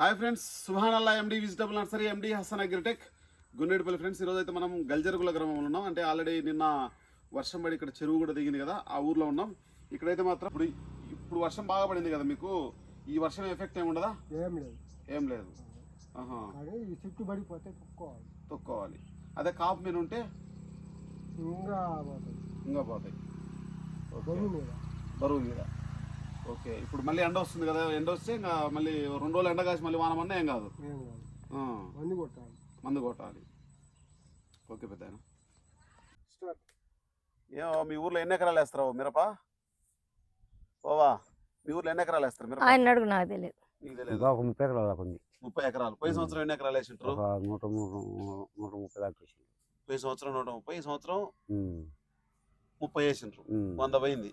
Hi friends Suhanalla MD vegetable nursery MD Hasan agritech Gundetipalli friends ఈరోజు అయితే మనం గల్జరుగుల గ్రామంలో ఉన్నాం. అంటే ఆల్రెడీ నిన్న వర్షం పడి ఇక్కడ చెరువు కూడా దిగింది కదా ఆ ఊర్లో ఉన్నాం. ఇక్కడైతే మాత్రం ఇప్పుడు ఇప్పుడు వర్షం బాగా పడింది కదా మీకు? ఈ వర్షం ఎఫెక్ట్ ఏమి ఉండదా? ఏం లేదు. ఏం లేదు. చుట్టూ పడిపోతే తొక్కోవాలి. తొక్కోవాలి. అదే కాపు మీద ఉంటే ఇంకా పోతుంది ఇంకా పోతాయి. బరువు మీద. బరువు మీద. ఓకే. ఇప్పుడు మళ్ళీ ఎండ వస్తుంది కదా ఎండ వస్తే ఇంకా మళ్ళీ రెండు రోజులు ఎండ కాసి మళ్ళీ వానమన్నా ఏం కాదు? ఏం కాదు. ఆ, మంది కొట్టాలి. మందు కొట్టాలి. ఓకే పెద్ద స్టార్ట్ ఏమో మీ ఊర్లో ఎన్ని ఎకరాలు వేస్తారు మిరప? ఓవా మీ ఊర్లో ఎన్ని ఎకరాలు వేస్తారు మిరప? ఆయన అడుగు నాకు తెలియదు నీకు తెలియదు ఇంకా ఒక ముప్పై ఎకరాల దాకా ఉంది. ముప్పై ఎకరాలు. పోయిన సంవత్సరం ఎన్ని ఎకరాలు వేసింటారు ఒక నూట మూడు నూట ముప్పై దాకా. పోయిన సంవత్సరం నూట ముప్పై ఈ సంవత్సరం? ఉమ్, ముప్పై వేసిండ్రు. వంద పోయింది.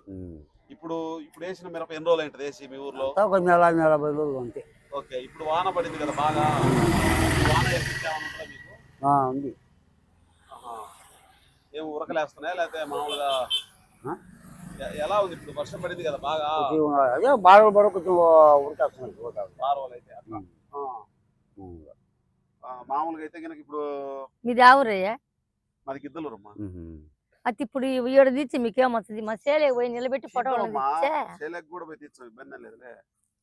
ఇప్పుడు ఇప్పుడు వేసిన మిరప ఎన్ని రోజులు ఏంటది వేసి మీ ఊర్లో? ఒక నెల నెల పది రోజులు అంతే ఓకే ఇప్పుడు వాన పడింది కదా బాగా. వాన మీకు? ఆ, ఉంది. ఏం ఉరకలేస్తున్నాయా లేకపోతే మామూలుగా ఎలా ఉంది ఇప్పుడు? వర్షం పడింది కదా బాగా. అదే బాగా పడ కొంచెం ఉరికేస్తున్నాయి ఉరకాలి. వారం అయితే మామూలుగా అయితే కనుక ఇప్పుడు మీది ఆవురయ్యా? మాది గిద్దలూరమ్మా. అది ఇప్పుడు ఈడ తీసి మీకేమొస్తుంది? మా సేలే పోయి నిలబెట్టి ఫోటో కూడా పోయి ఇబ్బంది ఏం లేదులే.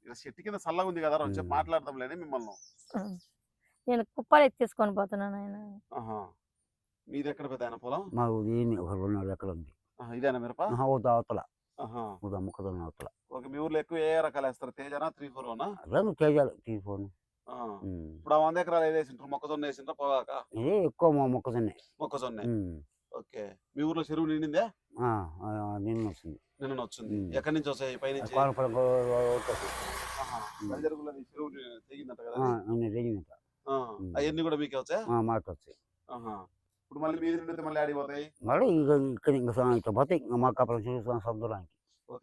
ఇక చెట్టు కింద చల్లగా ఉంది కదా వచ్చి. మాట్లాడదాం లేని మిమ్మల్ని. నేను కుప్పాలు ఎత్తి తీసుకొని పోతున్నాను ఆయన మీది ఎక్కడ పెద్ద ఆయన పొలం? మాకు దీన్ని ఒక రెండు నెలలు ఎక్కడ ఉంది. ఇదేనా మిరప? అవతల అవతల ఓకే మీ ఊర్లో ఎక్కువ ఏ రకాలు వేస్తారు? తేజనా త్రీ ఫోర్ తేజాలు తీసుకోను ఇప్పుడు ఆ వంద ఎకరాలు ఏది వేసింటారు మొక్కజొన్న వేసిండ్రా పొగాక? ఇది ఎక్కువ మా మొక్కజొన్న. మొక్కజొన్న. ఓకే. మీ ఊర్లో చెరువు నిండిందే? నిన్న వస్తుంది నిన్న వచ్చింది. ఎక్కడి నుంచి వస్తాయి? బంజరుగులో ఈ చెరువు తెగిందంట కదా. అవన్నీ కూడా మీకే వచ్చా మాట వస్తాయి ఆహా. ఇప్పుడు మళ్ళీ మీది నిండితే మళ్ళీ ఆడిపోతాయి మళ్ళీ ఇక ఇక్కడ ఇంకా సా- ఇక్కడ పోతే ఇంకా మా కప్పలు చూస్తాం సముద్రానికి.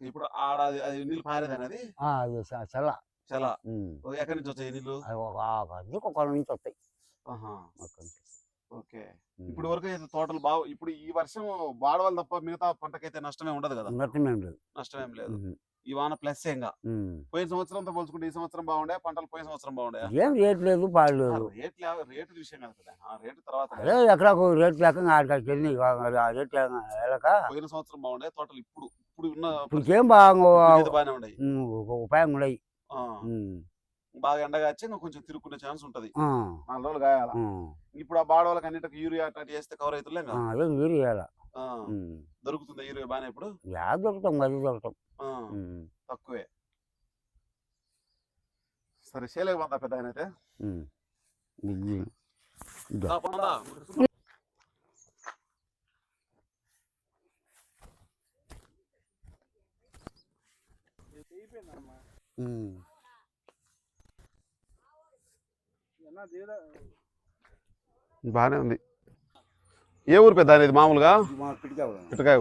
ఇప్పుడు ఆడ అది- నీళ్ళు అది? చ- చల్ల. చాలా ఉమ్. ఓ, ఎక్కడి నుంచి వచ్చాయి నీళ్ళు? నుంచి వస్తాయి. ఓకే. ఇప్పుడు వరకు అయితే తోటలు బాగా ఇప్పుడు ఈ వర్షం వాడవాలి తప్ప మిగతా పంటకైతే నష్టమే ఉండదు కదా. నష్టమేం లేదు నష్టమేం లేదు. ఈ వాన ప్లస్ ఏంగా. పోయిన సంవత్సరంతో పోల్చుకుంటే ఈ సంవత్సరం బాగుండే పంటలు పోయిన సంవత్సరం బాగుండే ఏం రేట్ లేదు పాడు లేదు. రేట్ రేటు విషయం కాదు ఆ రేటు తర్వాత అదే ఎకరాకు రేట్ లేక ఆడికాడికి వెళ్ళి ఆ రేట్ వెళ్ళక పోయిన సంవత్సరం బాగుండే తోటలు ఇప్పుడు ఇప్పుడు ఉన్న ఇప్పుడు ఏం బాగా బాగానే ఉన్నాయి ఉపాయం ఉన్నాయి. బాగా ఎండగా వచ్చి ఇంకా కొంచెం తిరుక్కునే ఛాన్స్ ఉంటది. నాలుగు రోజులు గాయాల ఆ, ఇప్పుడు ఆ బాడవాళ్ళకి అన్నిటికి యూరియా అట్లాంటి చేస్తే కవర్ చేయాల ఆ, దొరుకుతుంది యూరియా బాగానే ఇప్పుడు? యా దొరుకుతాం అది ఉమ్. తక్కువే. సరే చేయలేక పోతా పెద్ద ఆయన అయితే. ఇది ఇదో. దా, పోందా. ఉమ్. బాగానే ఉంది. ఏ ఊరు పెద్ద ఇది మామూలుగా?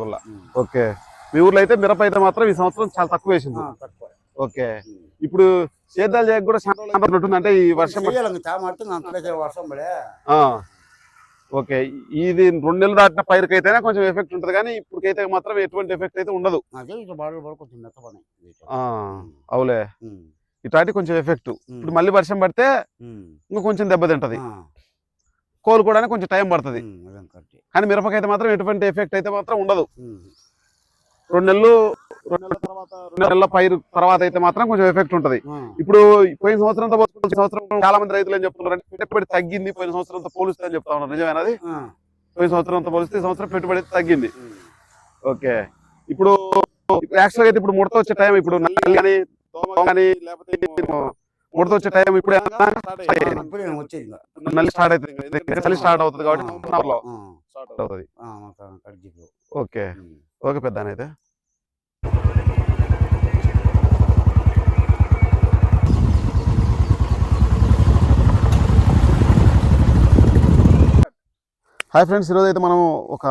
గుల్ల ఉమ్. ఓకే. మీ ఊర్లో అయితే మిరప అయితే మాత్రం ఈ సంవత్సరం చాలా తక్కువ వేసింది. ఓకే. ఇప్పుడు సేద్యాలు చేయక కూడా ఉంటుంది అంటే ఈ వర్షం పడే ఓకే. ఇది రెండు నెలలు దాటిన పైరుకైతేనే కొంచెం ఎఫెక్ట్ ఉంటుంది కానీ ఇప్పటికైతే మాత్రం ఎటువంటి ఎఫెక్ట్ అయితే ఉండదు. అవులే. ఇట్లాంటి కొంచెం ఎఫెక్ట్. ఇప్పుడు మళ్ళీ వర్షం పడితే. ఇంకా కొంచెం దెబ్బతింటది కోలుకోవడానికి కొంచెం టైం పడుతుంది. కానీ మిరపకైతే మాత్రం ఎటువంటి ఎఫెక్ట్ అయితే మాత్రం ఉండదు. రెండు నెలలు రెండు నెలల తర్వాత రెండు నెలల పైరు తర్వాత అయితే మాత్రం కొంచెం ఎఫెక్ట్ ఉంటది. ఇప్పుడు పోయిన సంవత్సరంతో సంవత్సరం చాలా మంది రైతులు ఏం చెప్తున్నారు. అంటే పెట్టుబడి తగ్గింది పోయిన సంవత్సరంతో పోలిస్తే అని చెప్తా ఉన్నారు. నిజమేనది ఆ, పోయిన సంవత్సరంతో పోలిస్తే ఈ సంవత్సరం పెట్టుబడి తగ్గింది. ఓకే. ఇప్పుడు యాక్చువల్ అయితే ఇప్పుడు ముడత వచ్చే టైం ఇప్పుడు నల్లి కానీ కానీ లేకపోతే ముడత వచ్చే టైం ఇప్పుడు. నల్లి స్టార్ట్ అవుతుంది. చలి స్టార్ట్ అవుతుంది కాబట్టి స్టార్ట్ అవుతుంది. ఓకే. ఓకే పెద్ద అయితే. హాయ్ ఫ్రెండ్స్ ఈరోజు అయితే మనం ఒక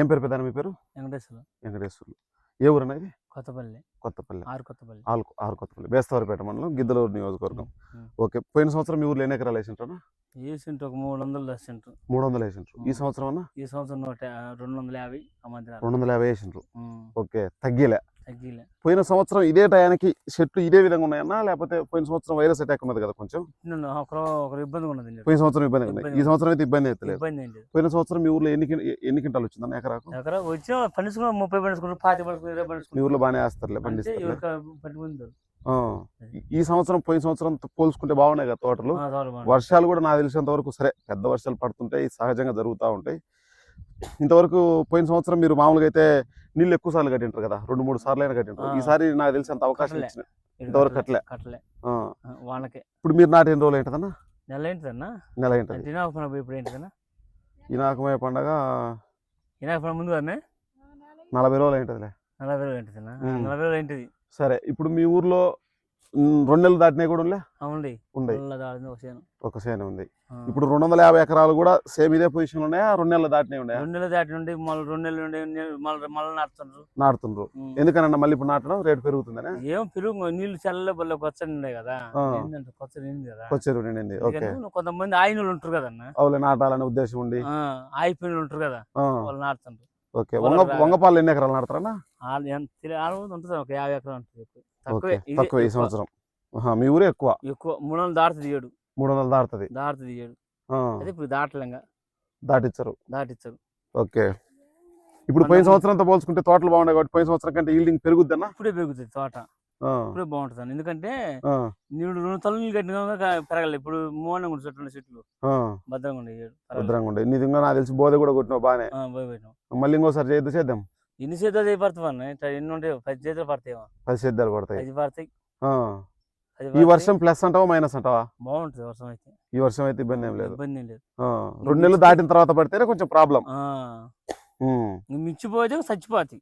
ఏం పేరు పెద్ద మీ పేరు? వెంకటేశ్వర. వెంకటేశ్వర్లు. ఏ ఊరు అనేది కొత్తపల్లి. కొత్తపల్లి. ఆరు కొత్తపల్లి. ఆరు ఆరు కొత్తపల్లి. బేస్తవారిపేట మండలం గిద్దలూరు నియోజకవర్గం. ఓకే. పోయిన సంవత్సరం మీ ఊర్లో ఎన్ని ఎకరాలు వేసింటారు ఈ సెంటు ఒక మూడు వందలు సెంటు మూడు వందలు వేసింటారు ఈ. సంవత్సరం అన్న? ఈ సంవత్సరం నూట రెండు వందల యాభై రెండు వందల యాభై వేసింటారు ఓకే. తగ్గిలే. పోయిన సంవత్సరం ఇదే టయానికి చెట్లు ఇదే విధంగా ఉన్నాయన్నా లేకపోతే పోయిన సంవత్సరం వైరస్ అటాక్ ఉన్నది కదా కొంచెం? ఉన్నది. పోయిన సంవత్సరం ఇబ్బంది ఈ. సంవత్సరం అయితే ఇబ్బంది అయితే లేదు. పోయిన సంవత్సరం మీ ఊర్లో ఎన్ని ఎన్ని క్వింటాలు వచ్చిందన్న ఎకరాకు? పండించుకున్న ముప్పై పాతి మీ ఊర్లో బాగానే వేస్తారులే పండిస్తారు ఈ సంవత్సరం పోయిన సంవత్సరం పోల్చుకుంటే బాగున్నాయి కదా తోటలు? వర్షాలు కూడా నాకు తెలిసినంత వరకు సరే పెద్ద వర్షాలు పడుతుంటాయి సహజంగా జరుగుతూ ఉంటాయి. ఇంతవరకు పోయిన సంవత్సరం మీరు మామూలుగా అయితే నీళ్ళు ఎక్కువ సార్లు కట్టింటారు కదా రెండు మూడు సార్లు అయినా కట్టింటారు. ఈసారి నాకు తెలిసి అంత అవకాశం. ఇచ్చిన ఇంతవరకు కట్టలే. కట్టలే. వాళ్ళకే. ఇప్పుడు మీరు నాటి ఎన్ని రోజులు ఏంటదన్నా? నెల ఏంటిదన్నా? నెల ఏంటది? ఇప్పుడు ఏంటిదన్నా? ఈ నాకమయ్య పండగ వినాయక ముందు అమ్మే నలభై రోజులు ఏంటదిలే? నలభై ఏంటిదన్నా? ఉమ్. నలభై వేలు ఏంటిది? సరే ఇప్పుడు మీ ఊర్లో రెండు నెలలు దాటినాయి కూడా ఉండే? అవునండి దాడింది ఒక సేన. ఉంది. ఇప్పుడు రెండు వందల యాభై ఎకరాలు కూడా సేమ్ ఇదే పొజిషన్ ఉన్నాయా? రెండు నెలలు దాటినాయి ఉన్నాయా? రెండు నెలలు దాటి నుండి మళ్ళీ రెండు నెలలు నుండి మళ్ళీ మళ్ళీ నాటుతుండ్రు. నాటుతుండ్రు. ఎందుకనన్నా మళ్ళీ ఇప్పుడు నాటడం రేటు పెరుగుతుందనే? ఏం పెరుగు నీళ్ళు చల్ల బల్ల కొచ్చని ఉన్నాయి కదా. కొచ్చని నింది కదా. వచ్చారు నిండింది. ఓకే. కొంతమంది ఆయినలు ఉంటారు కదన్న. అవులే నాటాలనే ఉద్దేశం ఉండి. ఆయిపోయిన ఉంటారు కదా. వాళ్ళు నాటుతుండ్రు. ఓకే. వంగ వంగపాలు ఎన్ని ఎకరాలు ఆడ ఉంటుంది ఒక యాభై ఎకరం ఉంటుంది తక్కువే. ఈ. సంవత్సరం. మీ ఊరే ఎక్కువ? ఎక్కువ. మూడు వందలు దాటుతుంది ఏడు మూడు వందలు దాటుతుంది దాటుతుంది ఏడు అదే ఇప్పుడు దాటలేంగా. దాటిచ్చారు. దాటిచ్చారు. ఓకే. ఇప్పుడు పోయిన సంవత్సరంతో పోల్చుకుంటే తోటలు బాగున్నాయి కాబట్టి పోయిన సంవత్సరం కంటే ఈల్డింగ్ పెరుగుద్దన్నా ఇప్పుడే పెరుగుతుంది తోట. ఇప్పుడే బాగుంటుంది ఎందుకంటే నీళ్ళు రెండు తల్లు నీళ్ళు కట్టిన పెరగలేదు ఇప్పుడు మూడంగా ఉండే చెట్లు. చెట్లు భద్రంగా ఉండే. భద్రంగా ఉండే. ఇంకా నాకు తెలిసి బోధ కూడా కొట్టినావు బాగానే. మళ్ళీ ఇంకోసారి చేద్దాం? ఎన్ని చేతులు చేయి పడుతుంది అన్న? ఇట్లా ఎన్ని ఉంటాయి పది పడతాయి పది సేద్యాలు పడతాయి. ఐదు పడతాయి. అది ఈ. వర్షం ప్లస్ అంటావా మైనస్ అంటావా? బాగుంటుంది వర్షం అయితే. ఈ వర్షం అయితే ఇబ్బంది ఏం లేదు. ఇబ్బంది లేదు. రెండు నెలలు దాటిన తర్వాత పడితేనే కొంచెం ప్రాబ్లం. మిచ్చిపోతే చచ్చిపోతాయి.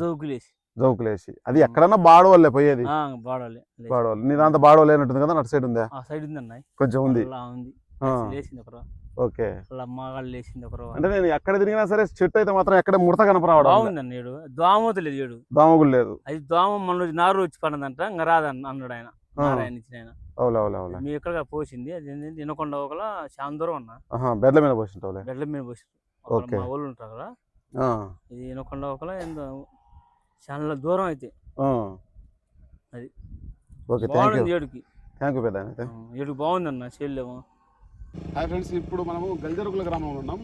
జోకులేసి. జోకులేసి. అది ఎక్కడన్నా బాడవాళ్ళే పోయేది. బాడాలి. లేచి. బాడవాళ్ళు నీ దాంతో బాడవాళ్ళు అయినట్టుంది కదా అటు సైడ్ ఉందా? ఆ సైడ్ ఉంది అన్న కొంచెం ఉంది. ఉంది. ఓకే. వాళ్ళ అమ్మగాళ్ళు లేచింది ఒకరు అంటే నేను ఎక్కడ తిరిగినా సరే చెట్టు అయితే మాత్రం ఎక్కడ ముడత కనపరావడం బాగుంది అన్న ఏడు దోమతలేదు ఏడు దోమగులు లేదు. అది దోమ మన నారు వచ్చి పడినందంట ఇంకా రాదన్న అన్నాడు ఆయన. ఆ, నారాయణ ఇచ్చిన ఆయన. మీ ఎక్కడ పోసింది. అది వినకొండ ఒకలా చాలా దూరం అన్న. బెడ్ల మీద పోసింటావులే బెడ్ల మీద పోసి ఓకే. మా వాళ్ళు ఉంటారు కదా. ఇది వినకొండ ఒకలా ఏందో చాలా దూరం అయితే. అది. ఓకే థ్యాంక్ యూ బాగుంది ఏడుకి. థ్యాంక్ యూ పెద్ద ఏడుకి బాగుంది అన్న చెల్లెము హాయ్ ఫ్రెండ్స్ ఇప్పుడు మనము గల్జరుగుల గ్రామంలో ఉన్నాం.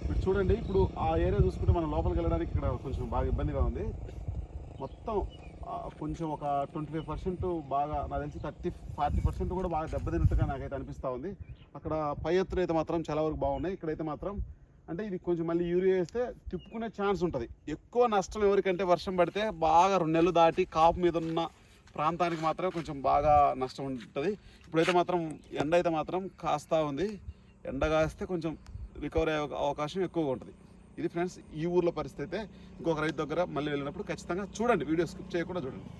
ఇప్పుడు చూడండి ఇప్పుడు ఆ ఏరియా చూసుకుంటే మనం లోపలికి వెళ్ళడానికి ఇక్కడ కొంచెం బాగా ఇబ్బందిగా ఉంది. మొత్తం కొంచెం ఒక ట్వంటీ ఫైవ్ పర్సెంట్ బాగా నాకు తెలిసి థర్టీ ఫార్టీ పర్సెంట్ కూడా బాగా దెబ్బతిన్నట్టుగా నాకైతే అనిపిస్తూ ఉంది. అక్కడ పై ఎత్తులు అయితే మాత్రం చాలా వరకు బాగున్నాయి. ఇక్కడైతే మాత్రం అంటే ఇది కొంచెం మళ్ళీ యూరియా వేస్తే తిప్పుకునే ఛాన్స్ ఉంటుంది. ఎక్కువ నష్టం ఎవరికంటే వర్షం పడితే బాగా రెండు నెలలు దాటి కాపు మీద ఉన్న ప్రాంతానికి మాత్రం కొంచెం బాగా నష్టం ఉంటుంది. ఇప్పుడైతే మాత్రం ఎండ అయితే మాత్రం కాస్తా ఉంది. ఎండ కాస్తే కొంచెం రికవరీ అయ్యే అవకాశం ఎక్కువగా ఉంటుంది. ఇది ఫ్రెండ్స్ ఈ ఊర్లో పరిస్థితి అయితే ఇంకొక రైతు దగ్గర మళ్ళీ వెళ్ళినప్పుడు ఖచ్చితంగా చూడండి వీడియో స్కిప్ చేయకుండా చూడండి.